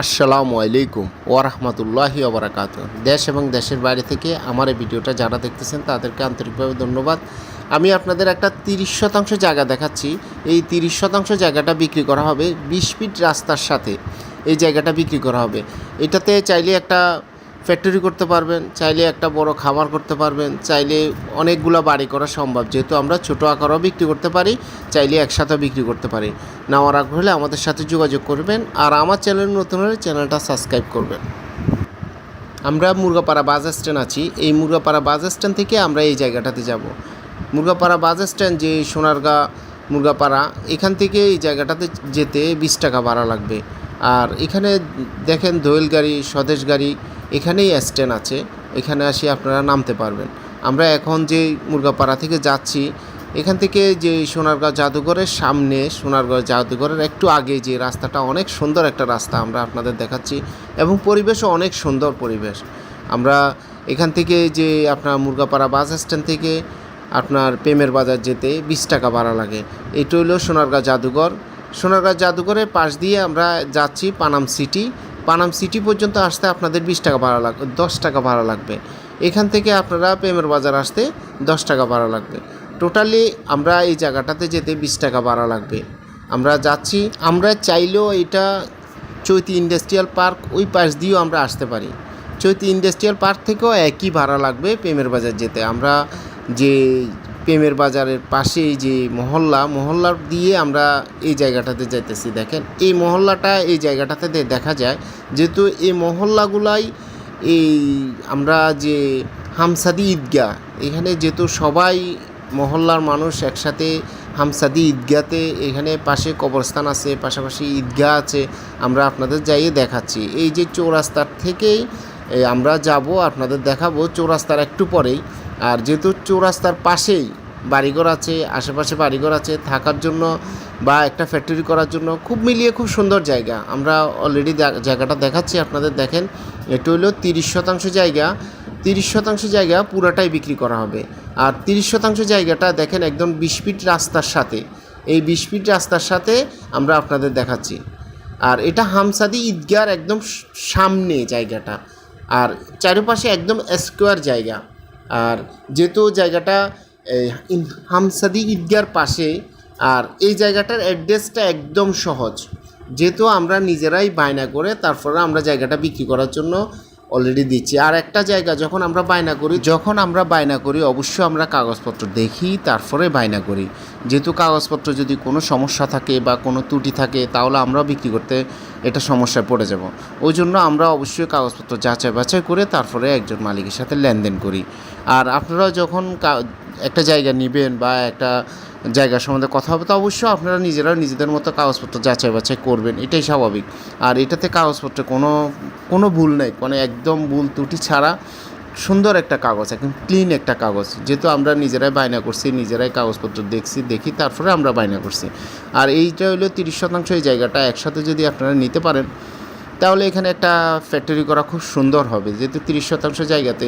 আসসালামু আলাইকুম ওরহমতুল্লাহি ওবরাকাত দেশ এবং দেশের বাইরে থেকে আমার এই ভিডিওটা যারা দেখতেছেন, তাদেরকে আন্তরিকভাবে ধন্যবাদ। আমি আপনাদের একটা তিরিশ শতাংশ জায়গা দেখাচ্ছি। এই তিরিশ শতাংশ জায়গাটা বিক্রি করা হবে বিশ ফিট রাস্তার সাথে। এই জায়গাটা বিক্রি করা হবে। এটাতে চাইলে একটা ফ্যাক্টরি করতে পারবেন, চাইলে একটা বড় খামার করতে পারবেন, চাইলে অনেকগুলো বাড়ি করা সম্ভব। যেহেতু আমরা ছোটো আকারও বিক্রি করতে পারি, চাইলে একসাথে বিক্রি করতে পারি। নেওয়ার আগ্রহ হলে আমাদের সাথে যোগাযোগ করবেন আর আমার চ্যানেল নতুন হলে চ্যানেলটা সাবস্ক্রাইব করবেন। আমরা মুরগাপাড়া বাস স্ট্যান্ড আছি। এই মুরগাপাড়া বাস স্ট্যান্ড থেকে আমরা এই জায়গাটাতে যাব। মুরগাপাড়া বাস স্ট্যান্ড যে সোনারগা মুরগাপাড়া, এখান থেকে এই জায়গাটাতে যেতে বিশ টাকা ভাড়া লাগবে। আর এখানে দেখেন দোয়েল গাড়ি, স্বদেশ গাড়ি এখানেই স্ট্যান্ড আছে, এখানে আসি আপনারা নামতে পারবেন। আমরা এখন যে মুরগাপাড়া থেকে যাচ্ছি, এখান থেকে যে সোনারগাঁও জাদুঘরের সামনে, সোনারগাঁও জাদুঘরের একটু আগে যে রাস্তাটা, অনেক সুন্দর একটা রাস্তা আমরা আপনাদের দেখাচ্ছি এবং পরিবেশও অনেক সুন্দর পরিবেশ। আমরা এখান থেকে যে আপনার মুরগাপাড়া বাস স্ট্যান্ড থেকে আপনার প্রেমের বাজার যেতে বিশ টাকা ভাড়া লাগে। এটা হলো সোনারগাঁও জাদুঘর। সোনারগাঁও জাদুঘরের পাশ দিয়ে আমরা যাচ্ছি পানাম সিটি। পানাম সিটি পর্যন্ত আসতে আপনাদের বিশ টাকা ভাড়া লাগবে দশ টাকা ভাড়া লাগবে। এখান থেকে আপনারা প্রেমের বাজার আসতে দশ টাকা ভাড়া লাগবে। টোটালি আমরা এই জায়গাটাতে যেতে বিশ টাকা ভাড়া লাগবে। আমরা যাচ্ছি, আমরা চাইলেও এটা চৈতি ইন্ডাস্ট্রিয়াল পার্ক, ওই পাশ দিয়েও আমরা আসতে পারি। চৈতি ইন্ডাস্ট্রিয়াল পার্ক থেকেও একই ভাড়া লাগবে প্রেমের বাজার যেতে। আমরা যে প্রেমের বাজারের পাশেই যে মহল্লা মহল্লার দিয়ে আমরা এই জায়গাটাতে যাইতেছি, দেখেন। এই মহল্লাটা এই জায়গাটাতে দেখা যায়, যেহেতু এই মহল্লাগুলাই এই আমরা যে হামসাদি ঈদগাহ, এখানে যেহেতু সবাই মহল্লার মানুষ একসাথে হামসাদি ঈদগাতে এখানে পাশে কবরস্থান আছে, পাশাপাশি ঈদগাহ আছে, আমরা আপনাদের যাইয়ে দেখাচ্ছি। এই যে চৌরাস্তার থেকেই আমরা যাব, আপনাদের দেখাবো, চৌরাস্তার একটু পরেই। আর যেহেতু চৌরাস্তার পাশেই বাড়িঘর আছে, আশেপাশে বাড়িঘর আছে, থাকার জন্য বা একটা ফ্যাক্টরি করার জন্য খুব মিলিয়ে খুব সুন্দর জায়গা। আমরা অলরেডি জায়গাটা দেখাচ্ছি, আপনাদের দেখেন। এটা হলো তিরিশ শতাংশ জায়গা। তিরিশ শতাংশ জায়গা পুরাটাই বিক্রি করা হবে। আর তিরিশ শতাংশ জায়গাটা দেখেন একদম বিশ ফিট রাস্তার সাথে। এই বিশ ফিট রাস্তার সাথে আমরা আপনাদের দেখাচ্ছি। আর এটা হামসাদি ঈদগার একদম সামনে জায়গাটা। আর চারিপাশে একদম স্কোয়ার জায়গা। আর যেহেতু জায়গাটা হামসাদি ঈদগার পাশে, আর এই জায়গাটার অ্যাড্রেসটা একদম সহজ। যেহেতু আমরা নিজেরাই বায়না করে তারপরে আমরা জায়গাটা বিক্রি করার জন্য অলরেডি দিচ্ছি। আর একটা জায়গা, যখন আমরা বায়না করি, যখন আমরা বায়না করি, অবশ্যই আমরা কাগজপত্র দেখি, তারপরে বায়না করি। যেহেতু কাগজপত্র যদি কোনো সমস্যা থাকে বা কোনো ত্রুটি থাকে, তাহলে আমরা বিক্রি করতে এটা সমস্যায় পড়ে যাব। ওই জন্য আমরা অবশ্যই কাগজপত্র যাচাই বাছাই করে, তারপরে একজন মালিকের সাথে লেনদেন করি। আর আপনারা যখন একটা জায়গা নেবেন বা একটা জায়গা সম্বন্ধে কথা হবে, তো অবশ্যই আপনারা নিজেরা নিজেদের মতো কাগজপত্র যাচাই বাছাই করবেন, এটাই স্বাভাবিক। আর এটাতে কাগজপত্রে কোনো কোনো ভুল নেই, কোনো একদম ভুল ত্রুটি ছাড়া সুন্দর একটা কাগজ, একদম ক্লিন একটা কাগজ, যেহেতু আমরা নিজেরাই বায়না করছি, নিজেরাই কাগজপত্র দেখছি, দেখি, তারপরে আমরা বায়না করছি। আর এইটা হলো তিরিশ শতাংশ এই জায়গাটা একসাথে যদি আপনারা নিতে পারেন তাহলে এখানে একটা ফ্যাক্টরি করা খুব সুন্দর হবে। যেহেতু তিরিশ শতাংশ জায়গাতে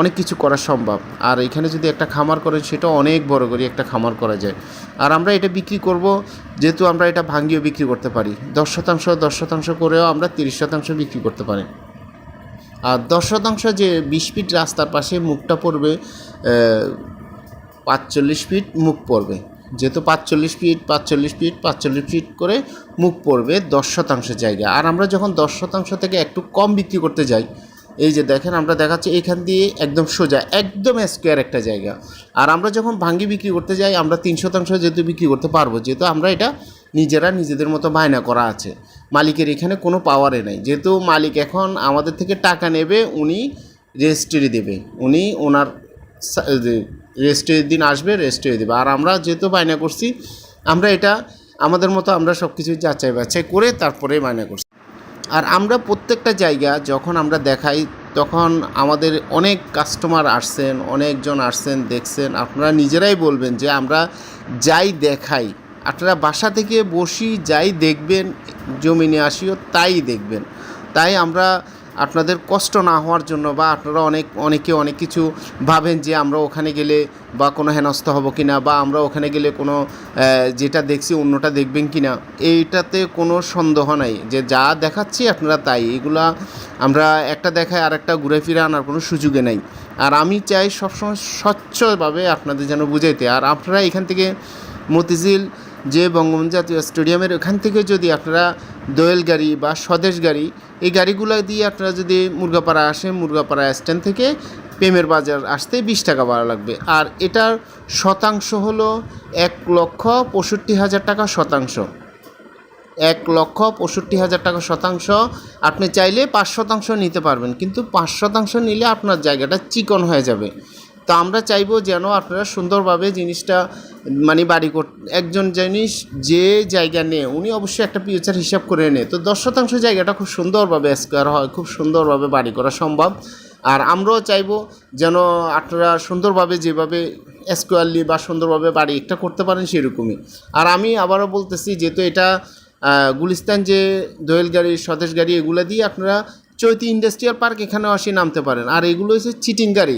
অনেক কিছু করা সম্ভব। আর এখানে যদি একটা খামার করেন, সেটা অনেক বড় করে একটা খামার করা যায়। আর আমরা এটা বিক্রি করব, যেহেতু আমরা এটা ভাঙ্গিয়ে বিক্রি করতে পারি। দশ শতাংশ দশ শতাংশ করেও আমরা তিরিশ শতাংশ বিক্রি করতে পারি। আর দশ শতাংশ যে বিশ ফিট রাস্তার পাশে মুখটা পড়বে পাঁচচল্লিশ ফিট মুখ পড়বে। যেহেতু পাঁচচল্লিশ ফিট পাঁচচল্লিশ ফিট পাঁচচল্লিশ ফিট করে মুখ পড়বে দশ শতাংশ জায়গা। আর আমরা যখন দশ শতাংশ থেকে একটু কম বিক্রি করতে যাই, এই যে দেখেন আমরা দেখাচ্ছি এখান দিয়ে একদম সোজা, একদম স্কোয়ার একটা জায়গা। আর আমরা যখন ভাঙ্গি বিক্রি করতে যাই, আমরা তিন শতাংশ যেহেতু বিক্রি করতে পারব, যেহেতু আমরা এটা নিজেরা নিজেদের মতো বায়না করা আছে। মালিকের এখানে কোনো পাওয়ারে নেই। যেহেতু মালিক এখন আমাদের থেকে টাকা নেবে, উনি রেজিস্ট্রি দেবে। উনি ওনার রেজিস্ট্রির দিন আসবে রেজিস্ট্রি দেবে আর আমরা যেহেতু বায়না করছি, আমরা এটা, আমাদের মতো আমরা সব কিছু যাচাই বাছাই করে তারপরে বায়না করছি। আর আমরা প্রত্যেকটা জায়গা যখন আমরা দেখাই, তখন আমাদের অনেক কাস্টমার আসছেন, অনেকজন আসছেন, দেখছেন। আপনারা নিজেরাই বলবেন যে আমরা যাই দেখাই। আপনারা বাসা থেকে বসি, যাই দেখবেন জমিনে আসিও, তাই দেখবেন। তাই আমরা আপনাদের কষ্ট না হওয়ার জন্য বা আপনারা অনেক, অনেকে অনেক কিছু ভাবেন যে আমরা ওখানে গেলে বা কোনো হেনস্থ হব কি না বা আমরা ওখানে গেলে কোনো যেটা দেখছি অন্যটা দেখবেন কি না এইটাতে কোনো সন্দেহ নাই। যে যা দেখাচ্ছি আপনারা তাই। এগুলা আমরা একটা দেখায় আর একটা ঘুরে ফিরে আনার কোনো সুযোগে নাই। আর আমি চাই সবসময় স্বচ্ছভাবে আপনাদের যেন বুঝাইতে। আর আপনারা এখান থেকে মতিঝিল যে বঙ্গবন্ধু জাতীয় স্টেডিয়ামের ওখান থেকে যদি আপনারা দোয়েল গাড়ি বা স্বদেশ গাড়ি, এই গাড়িগুলো দিয়ে আপনারা যদি মুরগাপাড়া আসেন, মুরগাপাড়া স্ট্যান্ড থেকে প্রেমের বাজার আসতে বিশ টাকা ভাড়া লাগবে। আর এটার শতাংশ হলো এক লক্ষ পঁয়ষট্টি হাজার টাকা শতাংশ। এক লক্ষ পঁয়ষট্টি হাজার টাকা শতাংশ আপনি চাইলে পাঁচ শতাংশ নিতে পারবেন, কিন্তু পাঁচ শতাংশ নিলে আপনার জায়গাটা চিকন হয়ে যাবে। তো আমরা চাইব যেন আপনারা সুন্দরভাবে জিনিসটা মানে বাড়ি একজন জিনিস যে জায়গা নেয়, উনি অবশ্যই একটা ফিউচার হিসাব করে নেয়। তো দশ শতাংশ জায়গাটা খুব সুন্দরভাবে স্কোয়ার হয়, খুব সুন্দরভাবে বাড়ি করা সম্ভব। আর আমরাও চাইব যেন আপনারা সুন্দরভাবে যেভাবে স্কোয়ারলি বা সুন্দরভাবে বাড়ি একটা করতে পারেন সেরকমই। আর আমি আবারও বলতেছি, যেহেতু এটা গুলিস্তান যে দোয়েল গাড়ি, স্বদেশ গাড়ি, এগুলো দিয়ে আপনারা চৈতি ইন্ডাস্ট্রিয়াল পার্ক এখানেও আসি নামতে পারেন। আর এগুলো হচ্ছে চিটিং গাড়ি।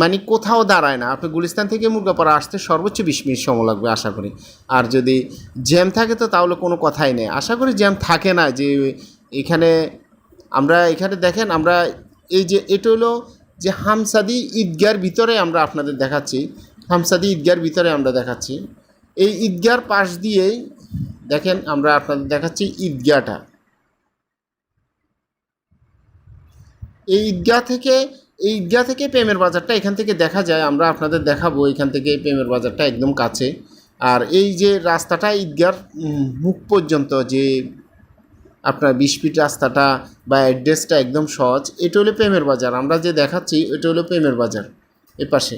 মানে কোথাও দাঁড়ায় না। আপনি গুলিস্তান থেকে মুরগাপাড়া আসতে সর্বোচ্চ বিশ মিনিট সময় লাগবে আশা করি। আর যদি জ্যাম থাকে তো তাহলে কোনো কথাই নেই। আশা করি জ্যাম থাকে না যে এখানে আমরা এখানে দেখেন আমরা এই যে এটা হলো যে হামসাদি ঈদগার ভিতরে আমরা আপনাদের দেখাচ্ছি। হামসাদি ঈদগার ভিতরে আমরা দেখাচ্ছি। এই ঈদগার পাশ দিয়েই দেখেন আমরা আপনাদের দেখাচ্ছি ঈদগাহটা এই ঈদগাহ থেকে এই ঈদগাহ থেকে প্রেমের বাজারটা এখান থেকে দেখা যায়, আমরা আপনাদের দেখাবো এখান থেকে প্রেমের বাজারটা একদম কাছে। আর এই যে রাস্তাটা, ঈদগার মুখ পর্যন্ত যে আপনার বিশ ফিট রাস্তাটা বা অ্যাড্রেসটা একদম সহজ, এটা হলো প্রেমের বাজার। আমরা যে দেখাচ্ছি, এটা হলো প্রেমের বাজার এ পাশে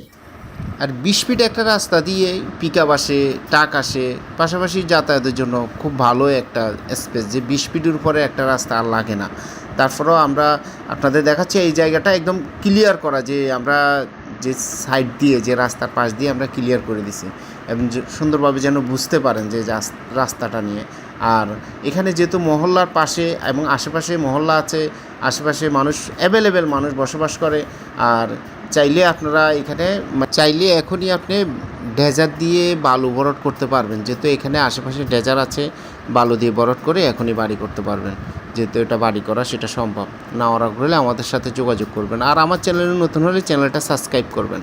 আর বিশ ফিট একটা রাস্তা দিয়ে পিক আপ আসে টাক আসে, পাশাপাশি যাতায়াতের জন্য খুব ভালো একটা স্পেস যে বিশ ফিটের উপরে একটা রাস্তা আর লাগে না। তারপরেও আমরা আপনাদের দেখাচ্ছি, এই জায়গাটা একদম ক্লিয়ার করা যে আমরা যে সাইড দিয়ে, যে রাস্তার পাশ দিয়ে আমরা ক্লিয়ার করে দিছি। এবং সুন্দরভাবে যেন বুঝতে পারেন যে রাস্তাটা নিয়ে। আর এখানে যেহেতু মহল্লার পাশে এবং আশেপাশে মহল্লা আছে, আশেপাশে মানুষ অ্যাভেলেবেল মানুষ বসবাস করে, আর চাইলে আপনারা এখানে, চাইলে এখনই আপনি ডেজার দিয়ে বালু বরট করতে পারবেন। যেহেতু এখানে আশেপাশে ডেজার আছে, বালু দিয়ে বরট করে এখনই বাড়ি করতে পারবেন। যেহেতু এটা বাড়ি করা, সেটা সম্ভব। না ওরা করলে আমাদের সাথে যোগাযোগ করবেন। আর আমার চ্যানেলে নতুন হলে চ্যানেলটা সাবস্ক্রাইব করবেন।